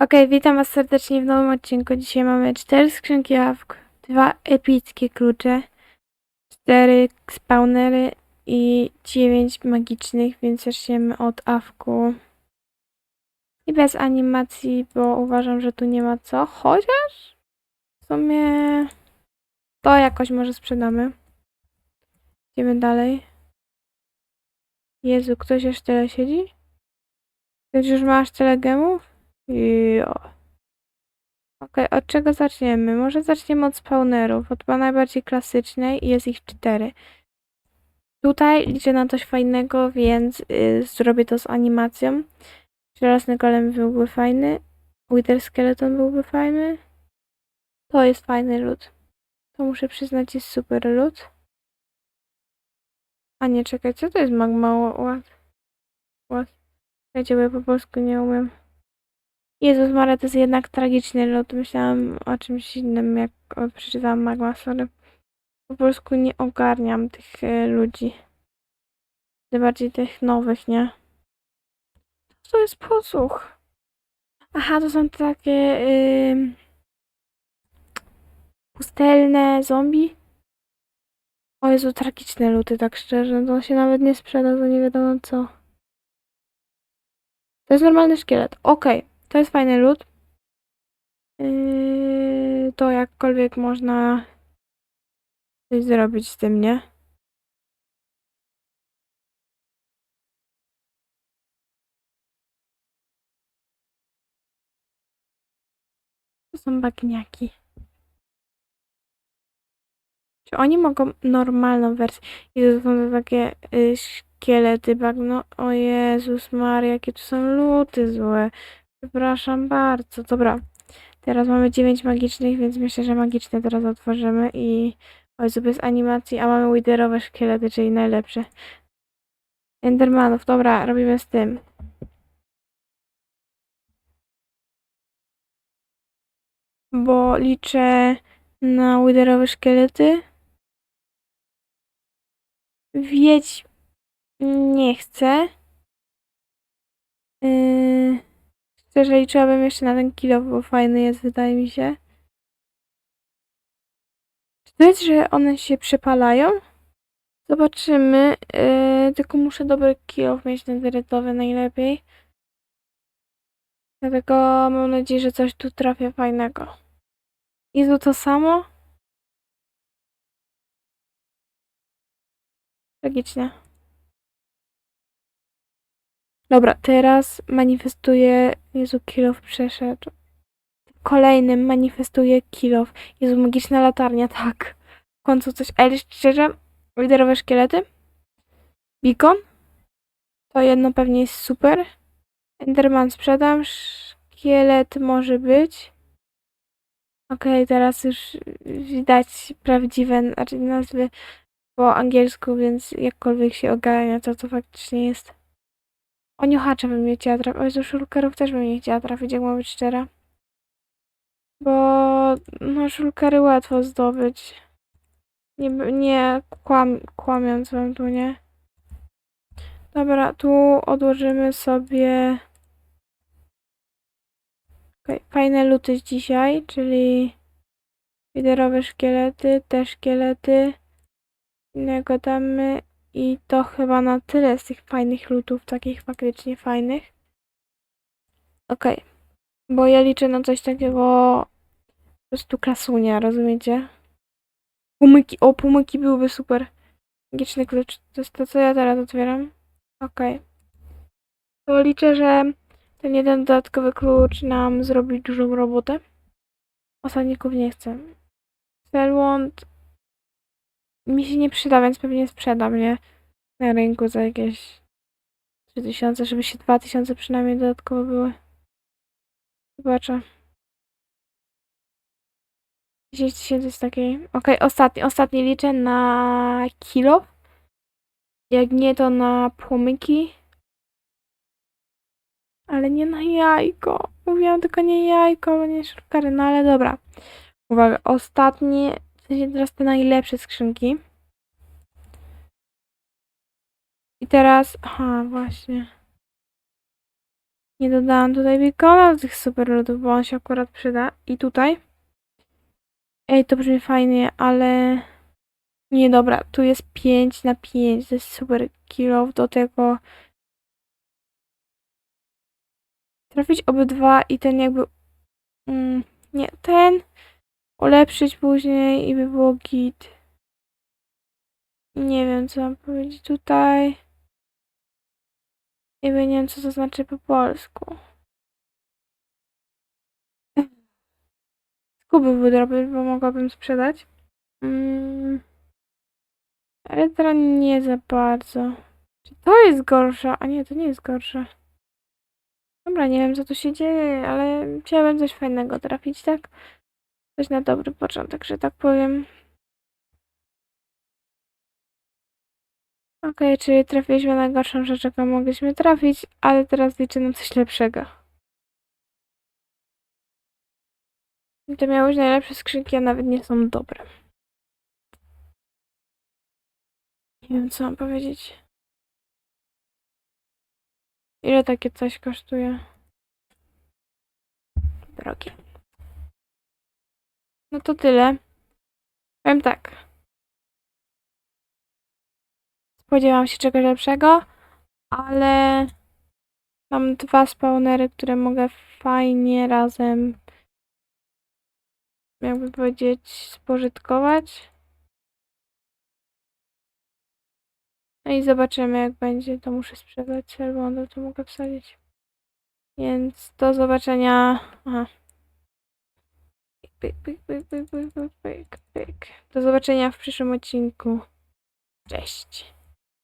Okej, witam was serdecznie w nowym odcinku. Dzisiaj mamy cztery skrzynki awk, dwa epickie klucze, cztery spawnery i dziewięć magicznych, więc zaczniemy od awku. I bez animacji, bo uważam, że tu nie ma co, chociaż w sumie to jakoś może sprzedamy. Idziemy dalej. Jezu, ktoś jeszcze tyle siedzi? Ktoś już masz tyle gemów? Jo. Okej, od czego zaczniemy? Może zaczniemy od spawnerów, od najbardziej klasycznej i jest ich cztery. Tutaj liczę na coś fajnego, więc y, zrobię to z animacją. Żelazny golem byłby fajny. Wither Skeleton byłby fajny. To jest fajny lód. To muszę przyznać jest super lód. A nie, czekaj, co to jest magma ład? Ład. Ja po polsku nie umiem. Jezus Maria, to jest jednak tragiczny lot. Myślałam o czymś innym, jak przeczytałam Magma, sorry. Po polsku nie ogarniam tych e, ludzi. Tym bardziej tych nowych, nie? To jest posłuch. Aha, to są takie pustelne zombie. O Jezu, tragiczne luty, tak szczerze. To się nawet nie sprzeda, to nie wiadomo co. To jest normalny szkielet. Okej. To jest fajny lód. Yy, to jakkolwiek można coś zrobić z tym, nie? To są bagniaki. Czy oni mogą normalną wersję? I to są takie y, szkielety bagno. O Jezus Maria, jakie tu są luty złe. Przepraszam bardzo. Dobra. Teraz mamy 9 magicznych, więc myślę, że magiczne teraz otworzymy i oj, bez animacji, a mamy widerowe szkielety, czyli najlepsze. Endermanów, dobra, robimy z tym. Bo liczę na widerowe szkielety. Wiedź nie chcę. Yy... Szczerze liczyłabym jeszcze na ten kilo, bo fajny jest, wydaje mi się. Czy to jest, że one się przepalają? Zobaczymy. Yy, tylko muszę dobry kilo mieć netheritowy najlepiej. Dlatego mam nadzieję, że coś tu trafię fajnego. Tu to samo? Tragicznie. Dobra, teraz manifestuję. Jezu, kilof przeszedł. Kolejnym manifestuję kilof. Jezu, magiczna latarnia, tak. W końcu coś. Ale szczerze, liderowe szkielety. Beacon. To jedno pewnie jest super. Enderman sprzedam. Szkielet może być. Okej, teraz już widać prawdziwe znaczy nazwy po angielsku, więc jakkolwiek się ogarnia, co to faktycznie jest. O niuchacza bym nie chciała trafić. O Jezu, szulkerów też bym nie chciała trafić, jak ma być szczera. Bo no szulkery łatwo zdobyć. Nie, nie kłam, kłamiąc wam tu, nie? Dobra, tu odłożymy sobie okay. fajne luty dzisiaj, czyli widerowe szkielety, te szkielety. Innego damy i to chyba na tyle z tych fajnych lutów, takich faktycznie fajnych. Okej. Okay. Bo ja liczę na coś takiego po prostu klasunia, rozumiecie? Pumyki, o pumyki byłyby super. Magiczny klucz, to jest to, co ja teraz otwieram. Okej. Okay. To liczę, że ten jeden dodatkowy klucz nam zrobi dużą robotę. Osadników nie chcę. Selwond mi się nie przyda, więc pewnie sprzedam je na rynku za jakieś 3000, żeby się 2000 przynajmniej dodatkowo były. Zobaczę. 10 tysięcy jest takiej. Ok, ostatni, ostatni liczę na kilo. Jak nie, to na płomyki. Ale nie na jajko. Mówiłam tylko nie jajko, bo nie szurkary, no ale dobra. Uwaga, ostatnie w sensie teraz te najlepsze skrzynki. I teraz, aha, właśnie. Nie dodałam tutaj bikona do tych super lodów, bo on się akurat przyda. I tutaj. Ej, to brzmi fajnie, ale... Nie, dobra, tu jest 5 na 5, to jest super kilo do tego... Trafić obydwa i ten jakby... Mm, nie, ten... Ulepszyć później i by było git. Nie wiem, co mam powiedzieć tutaj. Jakby nie wiem, co to znaczy po polsku. Skuby były droby, bo mogłabym sprzedać. Mm. Ale teraz nie za bardzo. Czy to jest gorsza? A nie, to nie jest gorsze. Dobra, nie wiem, co tu się dzieje, ale chciałabym coś fajnego trafić, tak? Coś na dobry początek, że tak powiem. Okej, czyli trafiliśmy na gorszą rzecz, jaką mogliśmy trafić, ale teraz liczę na coś lepszego. Te miały być najlepsze skrzynki, a nawet nie są dobre. Nie wiem, co mam powiedzieć. Ile takie coś kosztuje? Drogie. No to tyle. Powiem tak. Spodziewam się czegoś lepszego, ale mam dwa spawnery, które mogę fajnie razem, jakby powiedzieć, spożytkować. No i zobaczymy, jak będzie. To muszę sprzedać serwondo, to mogę wsadzić. Więc do zobaczenia. Aha. Pyk, pyk, pyk, pyk, pyk, pyk. Do zobaczenia w przyszłym odcinku. Cześć.